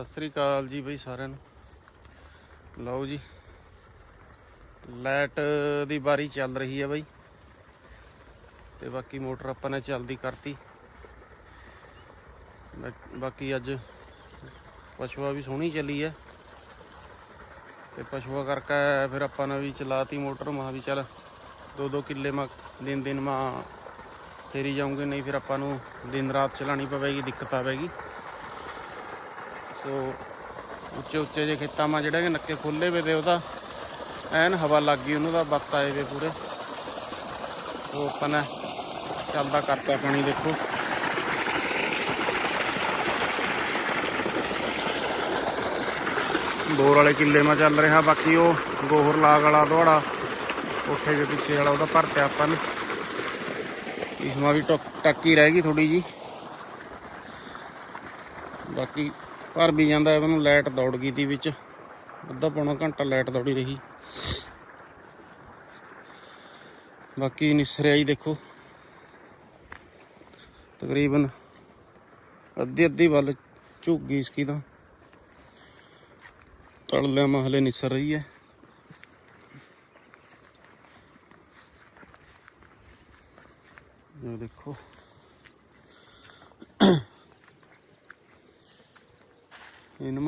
ਸਤਿ ਸ੍ਰੀ ਅਕਾਲ ਜੀ ਬਈ ਸਾਰਿਆਂ ਨੂੰ। ਲਓ ਜੀ, ਲਾਈਟ ਦੀ ਬਾਰੀ ਚੱਲ ਰਹੀ ਹੈ ਬਈ। ਤੇ ਬਾਕੀ ਮੋਟਰ ਆਪਾਂ ਨੇ ਚੱਲਦੀ ਕਰਤੀ। ਬਾਕੀ ਅੱਜ ਪਸ਼ੂਆ ਵੀ ਸੋਹਣੀ ਚੱਲੀ ਹੈ। ਤੇ ਪਸ਼ੂਆ ਕਰਕੇ ਫਿਰ ਆਪਾਂ ਨੇ ਵੀ ਚਲਾਤੀ ਮੋਟਰ। ਮਾ ਵੀ ਚੱਲ ਦੋ ਦੋ ਕਿੱਲੇ ਮਾ ਦਿਨ ਦਿਨ ਮਾ ਫੇਰੀ ਜਾਉਂਗੇ ਨਹੀਂ ਫਿਰ ਆਪਾਂ ਨੂੰ ਦਿਨ ਰਾਤ ਚਲਾਣੀ ਪਵੇਗੀ, ਦਿੱਕਤ ਆਵੇਗੀ। ਸੋ ਉੱਚੇ ਉੱਚੇ ਜੇ ਖੇਤਾਂ ਮਾ ਜਿਹੜੇ ਕਿ ਨੱਕੇ ਖੁੱਲੇ ਵੇ ਤੇ ਉਹਦਾ ਐਨ ਹਵਾ ਲੱਗ ਗਈ, ਉਹਨਾਂ ਦਾ ਬੱਤ ਆਏ ਵੇ ਪੂਰੇ। ਸੋ ਆਪਾਂ ਨੇ ਚੱਲਦਾ ਕਰਤਾ ਪਾਣੀ ਦੇਖੋ। ਬੋਰ ਵਾਲੇ ਕਿੱਲੇ ਮਾ ਚੱਲ ਰਿਹਾ, ਬਾਕੀ ਉਹ ਗੋਹਰ ਲਾਗ ਵਾਲਾ ਦਵਾੜਾ ਉੱਥੇ ਦੇ ਪਿੱਛੇ ਵਾਲਾ ਉਹਦਾ ਭਰਤਿਆ ਆਪਾਂ ਨੇ। ਇਸ ਮਾ ਵੀ ਟੱਕ- ਟੱਕੀ ਰਹਿ ਗਈ ਥੋੜੀ ਜੀ ਬਾਕੀ ਭਰ ਵੀ ਜਾਂਦਾ ਮੈਨੂੰ ਲਾਈਟ ਦੌੜ ਗਈ ਤੀ ਵਿੱਚ। ਅੱਧਾ ਪੌਣਾ ਘੰਟਾ ਲਾਈਟ ਦੌੜੀ ਰਹੀ। ਬਾਕੀ ਨਿਸਰਿਆ ਹੀ ਦੇਖੋ। ਤਕਰੀਬਨ ਅੱਧੀ ਅੱਧੀ ਵੱਲ ਝੁੱਕ ਗਈ ਇਸਕੀ ਤਾਂ। ਤੜਲਿਆਂ ਮਹਲੇ ਨਿਸਰ ਰਹੀ ਹੈ ਇਹ ਦੇਖੋ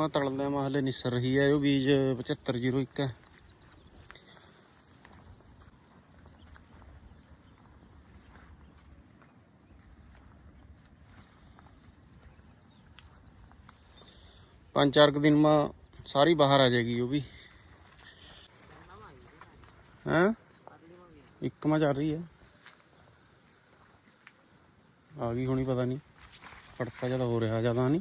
ਇਨਮਾ ਤੜਲਿਆਂ ਮਹਲੇ ਨਿਸਰ ਰਹੀ ਹੈ ਉਹ ਬੀਜ 7501 ਹੈ। ਪੰਜ ਚਾਰ ਕੁ ਦਿਨ ਮਾ ਸਾਰੀ ਬਾਹਰ ਆ ਜਾਏਗੀ ਉਹ ਵੀ। ਹੈਂ? ਇੱਕ ਮਾ ਚੱਲ ਰਹੀ ਹੈ। ਆ ਗਈ ਹੋਣੀ, ਪਤਾ ਨਹੀਂ। ਫੜਕਾ ਜ਼ਿਆਦਾ ਹੋ ਰਿਹਾ, ਜ਼ਿਆਦਾ ਨਹੀਂ।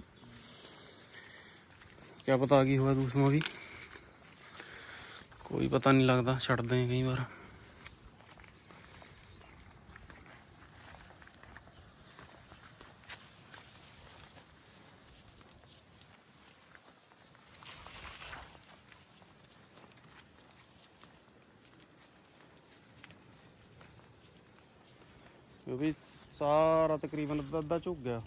ਕਿਆ ਪਤਾ ਆ ਗਈ ਹੋਇਆ ਦੂਸਰਾ ਵੀ। ਕੋਈ ਪਤਾ ਨਹੀਂ ਲੱਗਦਾ, ਛੱਡਦੇ ਆ ਕਈ ਵਾਰ। ਕਿਉਂਕਿ ਸਾਰਾ ਤਕਰੀਬਨ ਅੱਧਾ ਅੱਧਾ ਝੁੱਕ ਗਿਆ।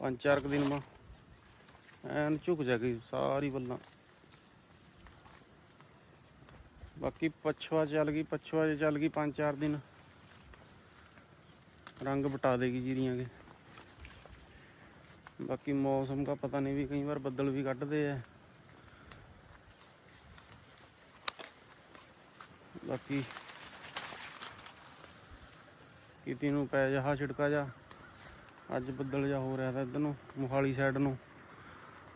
ਪੰਜ ਚਾਰ ਕੁ ਦਿਨ ਮਾ। ਐਨ ਝੁਕ ਜਾਗੀ ਸਾਰੀ ਬੱਲਾਂ। ਬਾਕੀ ਪਛਵਾ ਚੱਲ ਗਈ, ਪਛਵਾ ਜੇ ਚੱਲ ਗਈ ਪੰਜ ਚਾਰ ਦਿਨ। ਰੰਗ ਬਟਾ ਦੇਗੀ ਜੀਰੀਆਂ ਕੇ। ਬਾਕੀ ਮੌਸਮ ਦਾ ਪਤਾ ਨਹੀਂ ਵੀ ਕਈ ਵਾਰ ਬੱਦਲ ਵੀ ਕੱਢਦੇ ਆ। ਬਾਕੀ ਕਿਤੇ ਨੂੰ ਪੈ ਜਾ ਛਿੜਕਾ ਜਾ। ਅੱਜ ਬੱਦਲ ਜਾ ਹੋ ਰਿਹਾ ਤਾਂ ਇਧਰ ਨੂੰ, ਮੁਹਾਲੀ ਸਾਈਡ ਨੂੰ।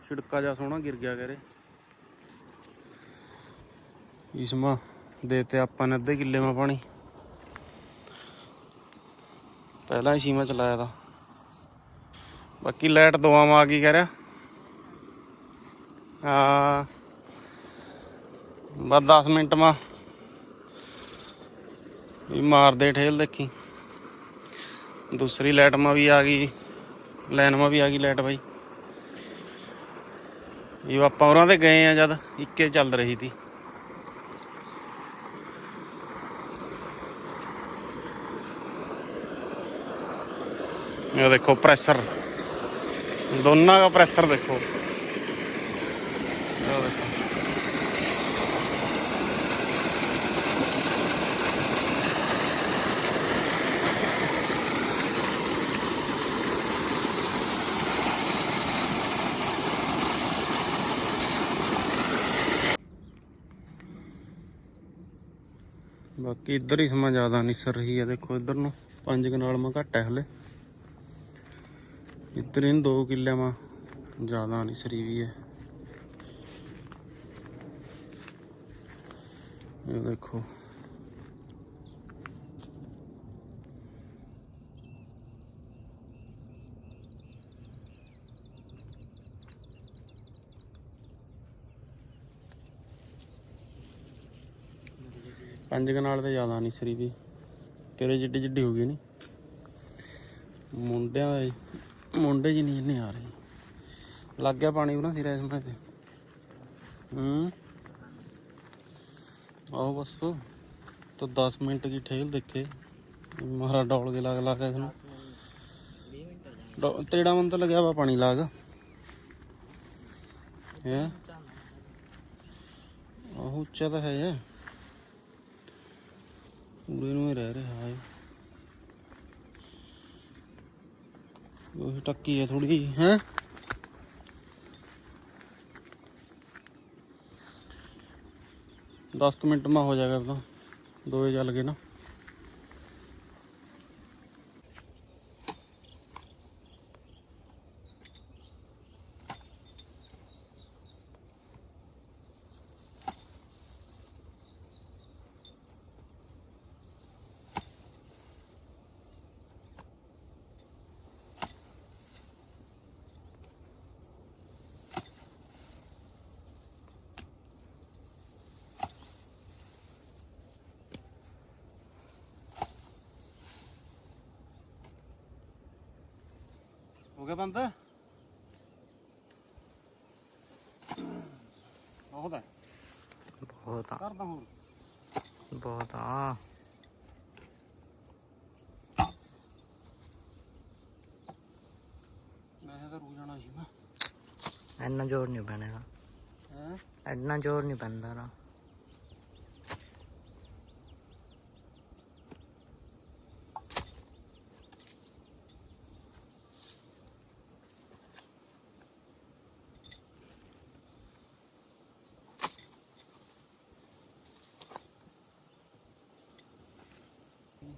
ਛਿੜਕਾ ਜਾ ਸੋਹਣਾ ਗਿਰ ਗਿਆ ਕਰੇ। ਇਸ ਦੇਤੇ ਆਪਾਂ ਨੇ ਅੱਧੇ ਕਿੱਲੇ ਮਾ ਪਾਣੀ। ਪਹਿਲਾਂ ਹੀ ਸੀਮਾ ਚਲਾਇਆ ਤਾਂ। ਬਾਕੀ ਲਾਈਟ ਦੋਆਂ ਮਾ ਆ ਗਈ ਕਹਿ ਰਿਹਾ ਹਾਂ। ਬਸ 10 ਮਿੰਟ ਮਾ। ਵੀ ਮਾਰਦੇ ਠੇਲ ਦੇਖੀ। ਦੂਸਰੀ ਲਾਈਟ ਮਾ ਵੀ ਆ ਗਈ, ਲਾਈਨ ਮਾ ਵੀ ਆ ਗਈ ਲਾਈਟ ਬਾਈ। ਇਹ ਆਪਾਂ ਉਹਨਾਂ ਤੇ ਗਏ ਆ ਜਦ, ਇੱਕੇ ਚੱਲ ਰਹੀ ਸੀ ਇਹ ਦੇਖੋ ਪ੍ਰੈਸ਼ਰ। ਦੋਨਾਂ ਦਾ ਪ੍ਰੈਸ਼ਰ ਦੇਖੋ। ਇਹ ਦੇਖੋ। ਕਿ ਇੱਧਰ ਹੀ ਸਮਾਂ ਜ਼ਿਆਦਾ ਨਿਸਰ ਰਹੀ ਹੈ ਦੇਖੋ ਇੱਧਰ ਨੂੰ ਪੰਜ ਕਨਾਲ ਮਾ ਘੱਟ ਹੈ ਹਲੇ। ਇੱਧਰ ਇਹਨ 2 ਕਿੱਲੇ ਮਾ ਜ਼ਿਆਦਾ ਨਿਸਰੀ ਵੀ ਹੈ ਇਹ ਦੇਖੋ। ਪੰਜ ਕਨਾਲ ਤੇ ਜ਼ਿਆਦਾ ਨਿਸਰੀ ਵੀ ਤੇਰੇ ਜਿੱਡੀ ਜਿੱਡੀ ਹੋ ਗਈ ਨੀ ਮੁੰਡਿਆਂ ਦੇ ਮੁੰਡੇ ਜੀ ਨਹੀਂ ਇੰਨੇ ਆ ਰਹੇ ਲੱਗ ਗਿਆ ਪਾਣੀ ਉਹਨਾਂ ਸਿਰੇ ਇਸ ਤੇ ਹੂੰ ਆਓ ਬਸ तो 10 मिनट की ठेल देखे महारा डोल के लग लगा इसमें ਡੋ- ਤੇੜਾ ਮਨ ਤਾਂ ਲੱਗਿਆ ਵਾ ਪਾਣੀ ਲਾਗ ਹੈ ਆਹ ਉੱਚਾ ਤਾਂ ਹੈ ਪੂਰੇ ਨੂੰ ਹੀ ਰਹਿ ਰਿਹਾ ਹੈ। ਉਹ ਟੱਕੀ ਹੈ ਥੋੜੀ ਹੈ? ਦਸ ਕੁ ਮਿੰਟ ਮਾ ਹੋ ਜਾ ਕਰਦਾ। ਦੋਏ ਚੱਲ ਗਏ ਨਾ। ਹੋ ਗਿਆ ਬੰਦ ਬਹੁਤ ਹੈ ਬਹੁਤ ਆ ਕਰਦਾ ਹੋਰ ਬਹੁਤ ਆ ਮੈਂ ਤਾਂ ਰੂ ਜਾਣਾ ਸੀ ਮੈਂ ਇੰਨਾ ਜ਼ੋਰ ਨਹੀਂ ਪੈਣੇਗਾ ਹੈ ਇੰਨਾ ਜ਼ੋਰ ਨਹੀਂ ਪੈਂਦਾ ਨਾ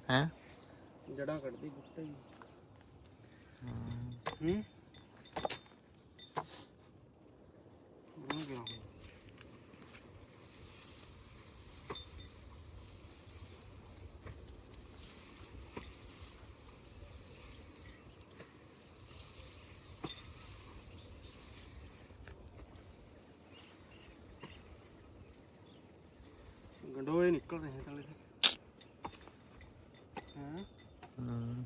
ਹੈ ਜੜਾਂ ਕੱਢਦੀ ਬੁੱਟੇ ਹੀ ਹੂੰ ਹੋ ਗਿਆ ਗੰਡੋਏ ਨਿਕਲ ਰਹੇ ਥਲੇ ਹਾਂ ਹਮ,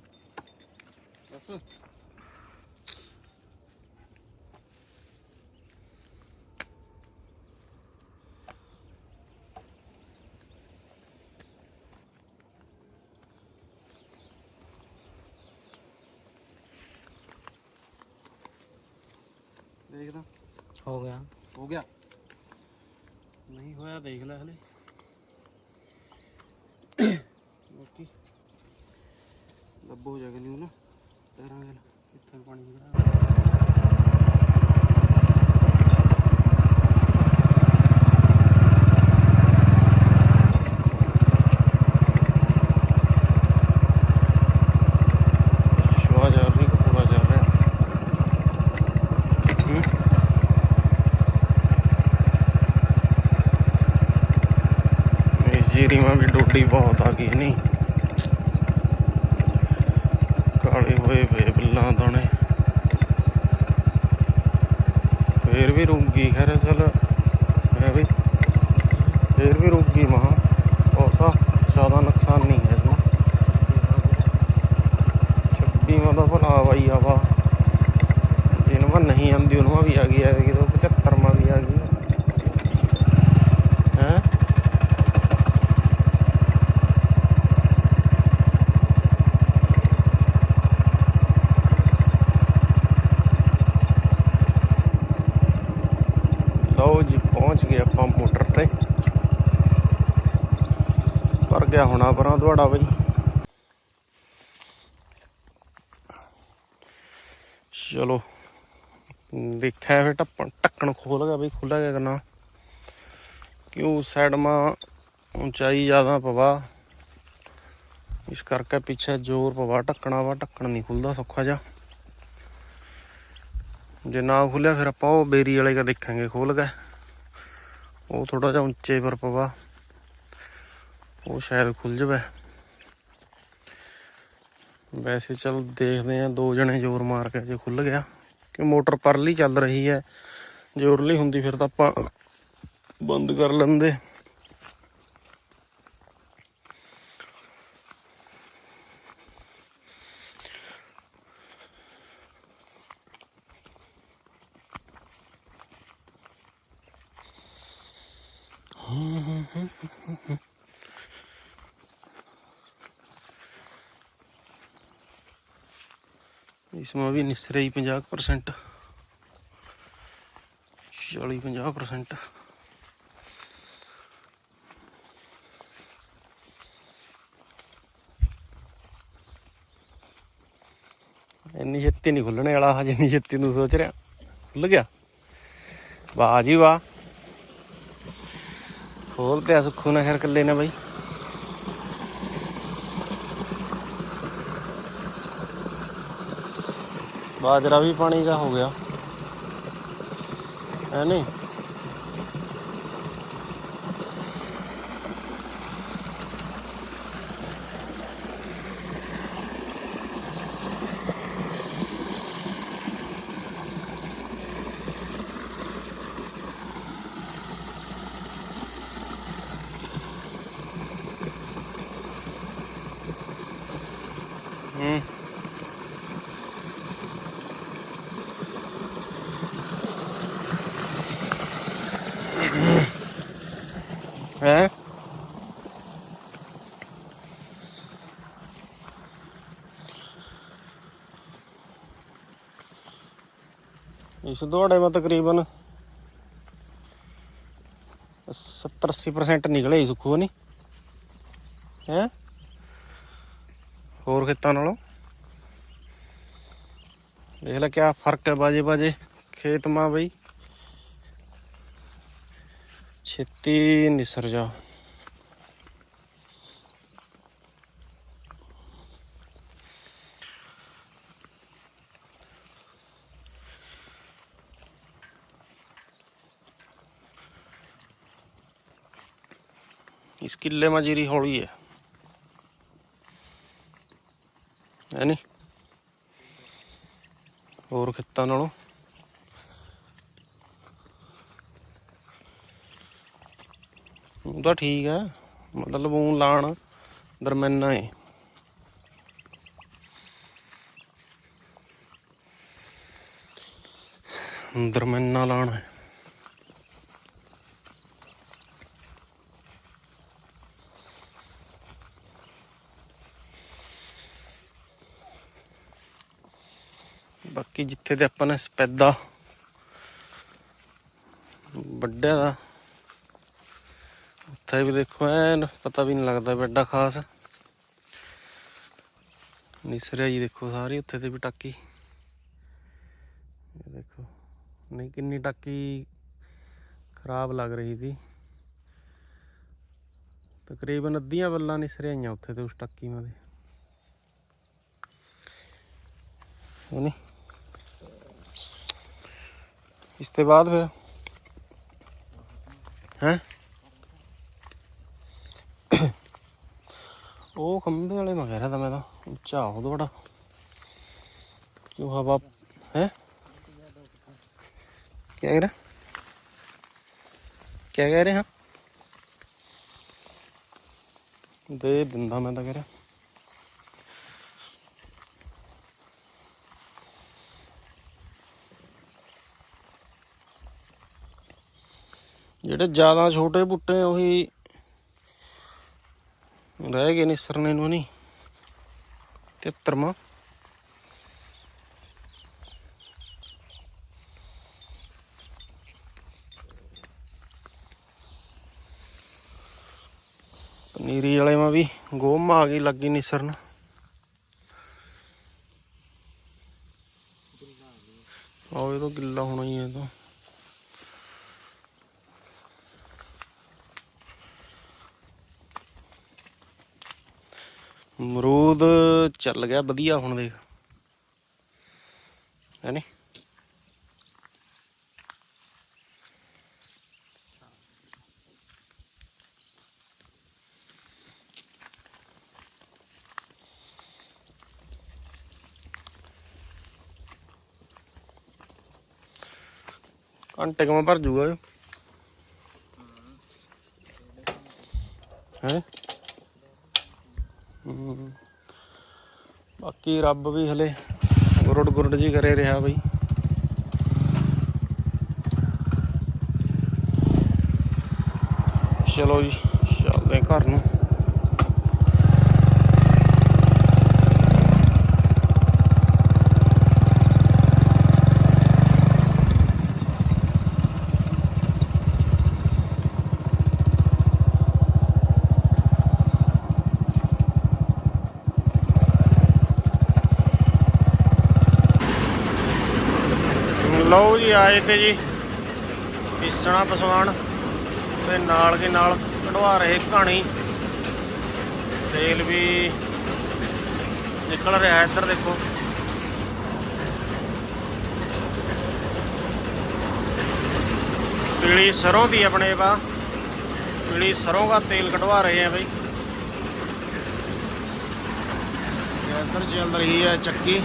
ਬਸ ਦੇਖਦਾ ਹੋ ਗਿਆ ਹੋ ਗਿਆ ਨਹੀਂ ਹੋਇਆ ਦੇਖ ਲੈ ਹਲੇ ਬਾਕੀ ਲੱਭੋ ਜਗ ਨਹੀਂ ਨਾ ਤੇਰਾਂ ਗੱਲ ਕਿੱਥੇ ਪਾਣੀ ਖੜਾ ਸ਼ਵਾ ਜਾ ਰਹੀ ਪੂਰਾ ਜਾ ਰਿਹਾ। ਹੂੰ। ਇਸ ਜੀਰੀ में ਵੀ ਡੋਡੀ ਬਹੁਤ ਆ ਗਈ ਨਹੀਂ ਕਾਲੇ ਹੋਏ ਵੇ ਬਿੱਲਾਂ ਦਾਣੇ ਫੇਰ ਵੀ ਰੁਕ ਗਈ ਖੈਰ ਚਲ ਮੈਂ ਵੀ, ਫੇਰ ਵੀ ਰੁਕ ਰੁੱਗੀ ਮਹਾ ਬਹੁਤਾ ਜ਼ਿਆਦਾ ਨੁਕਸਾਨ ਨਹੀਂ ਹੈ ਇਸमें ਛੱਬੀ ਮਾ ਦਾ ਭਲਾ ਆਵਾਈ ਆਵਾ ਜਿਹਨੂੰ ਨਹੀਂ ਆਉਂਦੀ ਉਹਨੂੰ ਵੀ ਆ ਗਈ ਹੈ ਕਿ 75 ਮਾ ਵੀ ਆ ਗਈ ਹੈ ਲਓ ਜੀ ਪਹੁੰਚ ਗਏ ਆਪਾਂ ਮੋਟਰ ਤੇ ਪਰ ਗਿਆ ਪਰਾਂ ਤੁਹਾਡਾ ਬਈ। ਚਲੋ, ਦੇਖਿਆ ਫਿਰ ਟੱਪਣ ਢੱਕਣ ਖੋਲ ਗਿਆ ਬਈ ਖੁੱਲਾ ਗਿਆ ਕਰਨਾ। ਕਿਉਂ ਸਾਈਡ ਮਾ ਉਚਾਈ ਜ਼ਿਆਦਾ ਪਵਾ। ਇਸ ਕਰਕੇ ਪਿੱਛੇ ਜ਼ੋਰ ਪਵਾ ਢੱਕਣਾ ਵਾ ਢੱਕਣ ਨਹੀਂ ਖੁੱਲਦਾ ਸੌਖਾ ਜਾ ਜੇ ਨਾ ਖੁੱਲਿਆ ਫਿਰ ਆਪਾਂ ਉਹ ਬੇਰੀ ਵਾਲੇ ਕਾ ਦੇਖਾਂਗੇ ਖੋਲ ਗਿਆ। ਉਹ ਥੋੜਾ ਜਿਹਾ ਉੱਚੇ ਪਰ ਪਵਾ। ਉਹ ਸ਼ਾਇਦ ਖੁੱਲ ਜਾਵੇ। ਵੈਸੇ ਚਲ ਦੇਖਦੇ ਆ ਦੋ ਜਣੇ ਜ਼ੋਰ ਮਾਰ ਕੇ ਜੇ ਖੁੱਲ ਗਿਆ। ਕਿ ਮੋਟਰ ਪਰਲੀ ਚੱਲ ਰਹੀ ਹੈ। ਜ਼ੋਰਲੀ ਹੁੰਦੀ ਫਿਰ ਤਾਂ ਆਪਾਂ ਬੰਦ ਕਰ ਲੈਂਦੇ। ਕਿਸਮਾਂ ਵੀ ਨਿਸਰੇ ਹੀ 50% 40 50% ਇੰਨੀ ਛੇਤੀ ਨਹੀਂ ਖੁੱਲਣੇ ਵਾਲਾ, ਹਜੇ ਇੰਨੀ ਛੇਤੀ ਨੂੰ ਸੋਚ ਰਿਹਾ। ਖੁੱਲ ਗਿਆ? ਵਾਹ ਜੀ ਵਾਹ। ਖੋਲ ਪਿਆ ਸੁੱਖੂ ਨਾ ਖੈਰ ਕੱਲੇ ਨਾ ਬਾਈ। ਬਾਜਰਾ ਵੀ ਪਾਣੀ ਦਾ ਹੋ ਗਿਆ ਹੈ ਨਹੀਂ ਹੂੰ ਹੈ ਇਸ ਦੌੜੇ ਮੈਂ ਤਕਰੀਬਨ 70 80% ਨਿਕਲੇ ਹੀ ਸੁੱਖੂ ਨਹੀਂ ਹੈ? ਹੋਰ ਖੇਤਾਂ ਨਾਲੋਂ? ਦੇਖ ਲੈ ਕਿਆ ਫ਼ਰਕ ਹੈ ਬਾਜੇ ਬਾਜੇ, ਖੇਤ ਮਾਂ ਬਈ। ਛੇਤੀ ਨਿਸਰ ਜਾ। ਇਸ ਕਿੱਲੇ ਮਾ ਜੀਰੀ ਹੌਲੀ ਹੈ। ਹੈ ਨੀ? ਹੋਰ ਖੇਤਾਂ ਨਾਲੋਂ। ਉਹ ਤਾਂ ਠੀਕ ਹੈ, ਮਤਲਬ ਉਹ ਲਾਣ ਦਰਮਿਆਨਾ ਹੈ ਦਰਮਿਆਨਾ ਲਾਣ। ਹੈ ਬਾਕੀ ਜਿੱਥੇ ਤੇ ਆਪਾਂ ਨੇ ਸਪੈਦਾ ਵੱਡਿਆ ਦਾ, ਉੱਥੇ ਵੀ ਦੇਖੋ, ਐਨ ਪਤਾ ਵੀ ਨਹੀਂ ਲੱਗਦਾ ਵੱਡਾ ਖਾਸ। ਨਿਸਰਿਆ ਜੀ ਦੇਖੋ ਸਾਰੀ, ਉੱਥੇ ਤੇ ਵੀ ਟਾਕੀ। ਇਹ ਦੇਖੋ, ਨਹੀਂ ਕਿੰਨੀ ਟਾਕੀ ਖਰਾਬ ਲੱਗ ਰਹੀ ਸੀ। ਤਕਰੀਬਨ ਅੱਧੀਆਂ ਬੱਲਾਂ ਨਿਸਰਿਆਈਆਂ ਉੱਥੇ ਤੇ ਉਸ ਟਾਕੀ ਮਾਂ ਦੇ ਨਹੀਂ ਇਸ ਤੋਂ ਬਾਅਦ ਫਿਰ? ਹੈ? ਉਹ ਖੰਭੇ ਵਾਲੇ ਮੈਂ ਕਹਿ ਰਿਹਾ ਤਾਂ ਮੈਂ ਤਾਂ ਉੱਚਾ ਉਹ ਥੋੜਾ ਕਿਉਂ ਹਵਾ ਹੈ? ਕੀ ਕਹਿ ਰਿਹਾ? ਕੀ ਕਹਿ ਰਹੇ? ਹਾਂ ਦੇ ਦਿੰਦਾ ਮੈਂ ਤਾਂ ਕਹਿ ਰਿਹਾ। ਜਿਹੜੇ ਜ਼ਿਆਦਾ ਛੋਟੇ ਬੁੱਟੇ ਉਹੀ ਰਹਿ ਗਏ ਨਿਸਰਨੇ ਨੂੰ ਨਹੀਂ 73ਵਾਂ ਪਨੀਰੀ ਵਾਲੇ ਮਾ ਵੀ, ਗੋਮ ਆ ਗਈ, ਲੱਗੀ ਨਿਸਰਨ ਆਓ ਇਹ ਤੋਂ ਗਿੱਲਾ ਹੋਣਾ ਹੀ ਹੈ ਇਹ ਤਾਂ ਅਮਰੂਦ ਚੱਲ ਗਿਆ ਵਧੀਆ ਹੁਣ ਦੇਖ। ਹੈਨੀ ਘੰਟੇ ਕਮਾ ਭਰ ਜੂਗਾ ਇਹ। ਬਾਕੀ ਰੱਬ ਵੀ ਹਲੇ ਗੁਰੜ ਗੁਰੜ ਜੀ ਕਰੇ ਰਿਹਾ ਬਈ। ਚਲੋ ਜੀ, ਚੱਲਦੇ ਘਰ ਨੂੰ। ਕਿਰਾਏ ਤੇ ਜੀ। ਪੀਸਣਾ ਪਸਵਾਨ ਤੇ ਨਾਲ ਕੇ ਨਾਲ ਕਢਵਾ ਰਹੇ ਕਹਾਣੀ। ਤੇਲ ਵੀ ਨਿਕਲ ਰਿਹਾ ਇੱਧਰ ਦੇਖੋ। ਪੀਲੀ ਸਰੋਂ ਦੀ ਆਪਣੇ ਪਾ ਪੀਲੀ ਸਰੋਂ ਦਾ ਤੇਲ ਕਢਵਾ ਰਹੇ ਆ ਬਈ। ਇੱਧਰ ਚੱਲ ਰਹੀ ਹੈ ਚੱਕੀ।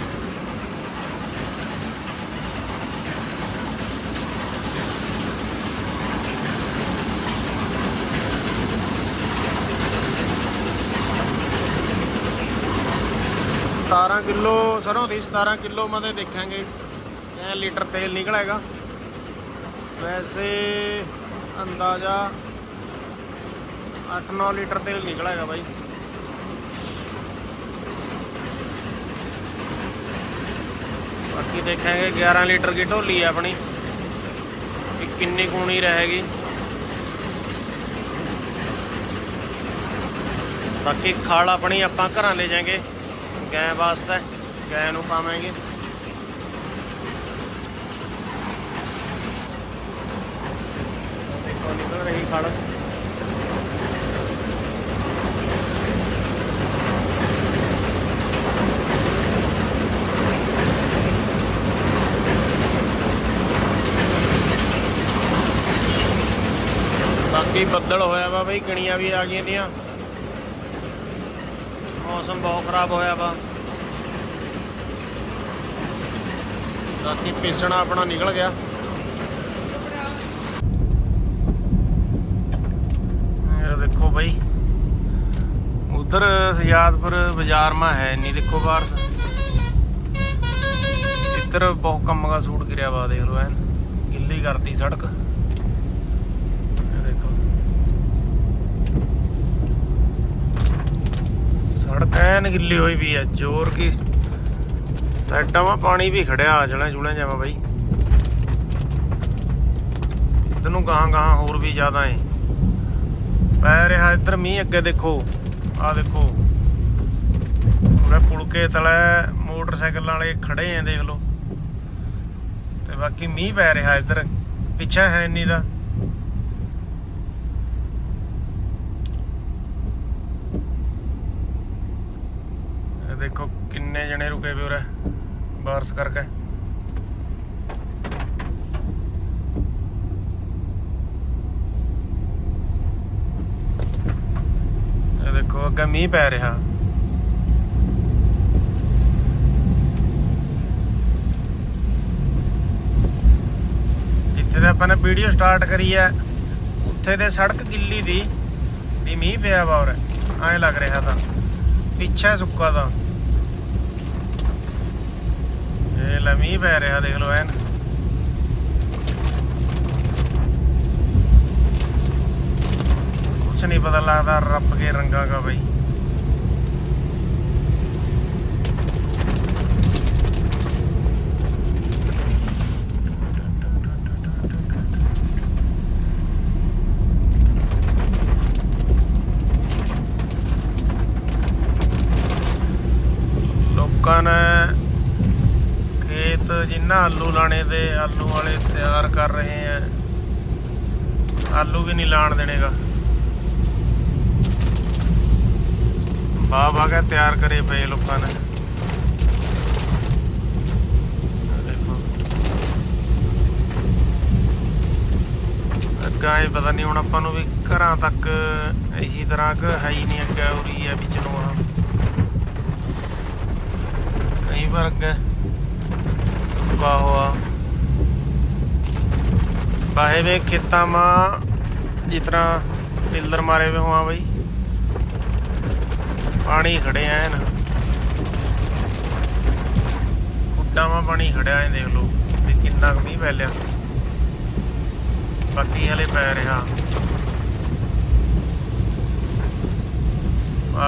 17 ਕਿਲੋ, ਸਰੋਂ ਦੀ 17 ਕਿਲੋ ਮਤੇ ਦੇਖਾਂਗੇ। ਐ ਲੀਟਰ ਤੇਲ ਨਿਕਲ ਨਿਕਲੇਗਾ ਵੈਸੇ ਅੰਦਾਜ਼ਾ 8-9 ਲੀਟਰ ਤੇਲ ਨਿਕਲ ਨਿਕਲੇਗਾ ਬਾਈ। ਬਾਕੀ ਦੇਖਾਂਗੇ 11 ਲੀਟਰ ਦੀ ਢੋਲੀ ਹੈ ਆਪਣੀ। ਕਿ ਕਿੰਨੀ ਕੋਣੀ ਰਹੇਗੀ। ਬਾਕੀ ਖਾਲ ਆਪਣੀ ਆਪਾਂ ਘਰਾਂ ਲੈ ਜਾਾਂਗੇ। ਗਾਂ ਵਾਸਤੇ, ਗਾਂ ਨੂੰ ਪਾਵਾਂਗੇ। ਦੇਖੋ, ਨਿਕਲ ਰਹੀ ਖੜ। ਬਾਕੀ ਬੱਦਲ ਹੋਇਆ ਵਾ ਬਈ ਗਣੀਆਂ ਵੀ ਆ ਗਈਆਂ ਦੀਆਂ। ਮੌਸਮ ਬਹੁਤ ਖਰਾਬ ਹੋਇਆ ਵਾ। ਬਾਕੀ ਪੀਸਣਾ ਆਪਣਾ ਨਿਕਲ ਗਿਆ। ਇਹ ਦੇਖੋ ਬਈ, ਉਧਰ ਸਜਾਦਪੁਰ ਬਾਜ਼ਾਰ ਮਾ ਹੈ ਨਹੀਂ ਦੇਖੋ ਬਾਹਰ। ਇੱਧਰ ਬਹੁਤ ਕੰਮ ਦਾ ਸੂਟ ਗਿਰਿਆ ਵਾ ਦੇਖ ਲਓ ਐਨ, ਗਿੱਲੀ ਕਰਤੀ ਸੜਕ। ਦੇਖੋ। ਸੜਕ ਐਨ ਗਿੱਲੀ ਹੋਈ ਵੀ ਹੈ ਜ਼ੋਰ ਕੀ ਸਾਈਡਾਂ ਮਾ ਪਾਣੀ ਵੀ ਖੜਿਆ ਆ ਜਣਾ ਜੁਲਿਆ ਜਾਵਾ ਬਾਈ ਇੱਧਰ ਨੂੰ ਗਾਂ ਗਾਂ ਹੋਰ ਵੀ ਜ਼ਿਆਦਾ ਏ ਪੈ ਰਿਹਾ ਇੱਧਰ ਮੀਂਹ ਅੱਗੇ ਦੇਖੋ ਆ ਦੇਖੋ। ਉਹਨੇ ਪੁਲਕੇ ਤਲੇ, ਮੋਟਰਸਾਈਕਲ ਵਾਲੇ ਖੜੇ ਆਂ ਦੇਖ ਲਓ। ਤੇ ਬਾਕੀ ਮੀਂਹ ਪੈ ਰਿਹਾ ਇੱਧਰ, ਪਿੱਛੇ ਹੈ ਇੰਨੀ ਦਾ ਇਹ ਦੇਖੋ ਕਿੰਨੇ ਜਣੇ ਰੁਕੇ ਵੀ ਉਰੇ ਬਾਰਸ ਕਰਕੇ ਇਹ ਦੇਖੋ, ਅੱਗੇ ਮੀਂਹ ਪੈ ਰਿਹਾ। ਜਿੱਥੇ ਤੇ ਆਪਾਂ ਨੇ ਵੀਡੀਓ ਸਟਾਰਟ ਕਰੀ ਹੈ। ਉੱਥੇ ਤੇ ਸੜਕ ਗਿੱਲੀ ਦੀ ਵੀ ਮੀਂਹ ਪਿਆ ਵਾ ਉਰੇ ਐਂ ਲੱਗ ਰਿਹਾ ਤਾਂ। ਪਿੱਛੇ ਸੁੱਕਾ ਦਾ ਇਹ ਲੈ, ਮੀਂਹ ਪੈ ਰਿਹਾ, ਦੇਖ ਲਓ ਐਨ। ਕੁਛ ਨਹੀਂ ਪਤਾ ਲੱਗਦਾ, ਰੱਬ ਕੇ ਰੰਗਾਂ ਦਾ ਬਈ। ਲੋਕਾਂ ਨੇ ਜਿੰਨਾ ਆਲੂ ਲਾਣੇ ਤੇ ਆਲੂ ਵਾਲੇ ਤਿਆਰ ਕਰ ਰਹੇ ਆ, ਆਲੂ ਵੀ ਨਹੀਂ ਲਾਣ ਦੇਣੇਗਾ। ਬਾ ਬਾ ਕੇ ਤਿਆਰ ਕਰੇ ਪਏ ਲੋਕਾਂ ਨੇ। ਆਹ ਇਹ ਪਤਾ ਨਹੀਂ ਹੁਣ ਆਪਾਂ ਨੂੰ ਵੀ ਘਰਾਂ ਤੱਕ ਇਸੇ ਤਰ੍ਹਾਂ ਕਿ ਹੈ ਹੀ ਨਹੀਂ ਅੱਗੇ ਉਰੀ ਹੈ ਵਿੱਚ ਨੂੰ ਕਈ ਵਾਰ ਅੱਗੇ ਸੁੱਕਾ ਹੋਆ। ਬਾਹੇ ਵੇ ਖੇਤਾਂ ਮਾ, ਜਿਸ ਤਰ੍ਹਾਂ ਪਿੱਲਰ ਮਾਰੇ ਵੇ ਹੋਆ ਬਈ। ਪਾਣੀ ਖੜੇ ਐ ਨਾ ਕੁੱਡਾ ਮਾ ਪਾਣੀ ਖੜਿਆ ਐ ਦੇਖ ਲਓ ਵੀ ਕਿੰਨਾ ਕੁ ਮੀਂਹ ਪੈ ਲਿਆ। ਬਾਕੀ ਹਲੇ ਪੈ ਰਿਹਾ।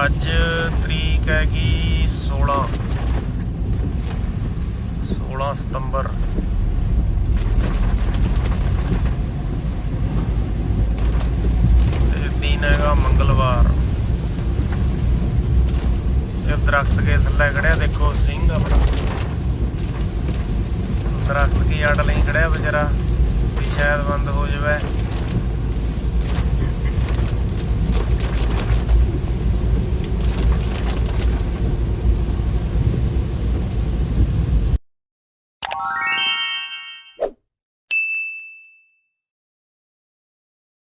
ਅੱਜ ਤਰੀਕ ਹੈਗੀ 16 16 ਸਤੰਬਰ ਤੇ ਦਿਨ ਹੈਗਾ ਮੰਗਲਵਾਰ। ਇਹ ਦਰਖਤ ਕੇ ਥੱਲੇ ਖੜਿਆ, ਦੇਖੋ ਸਿੰਘ ਆਪਣਾ। ਦਰਖਤ ਕੀ ਆੜ ਲਈ ਖੜਿਆ ਵਿਚਾਰਾ, ਵੀ ਸ਼ਾਇਦ ਬੰਦ ਹੋ ਜਾਵੇ।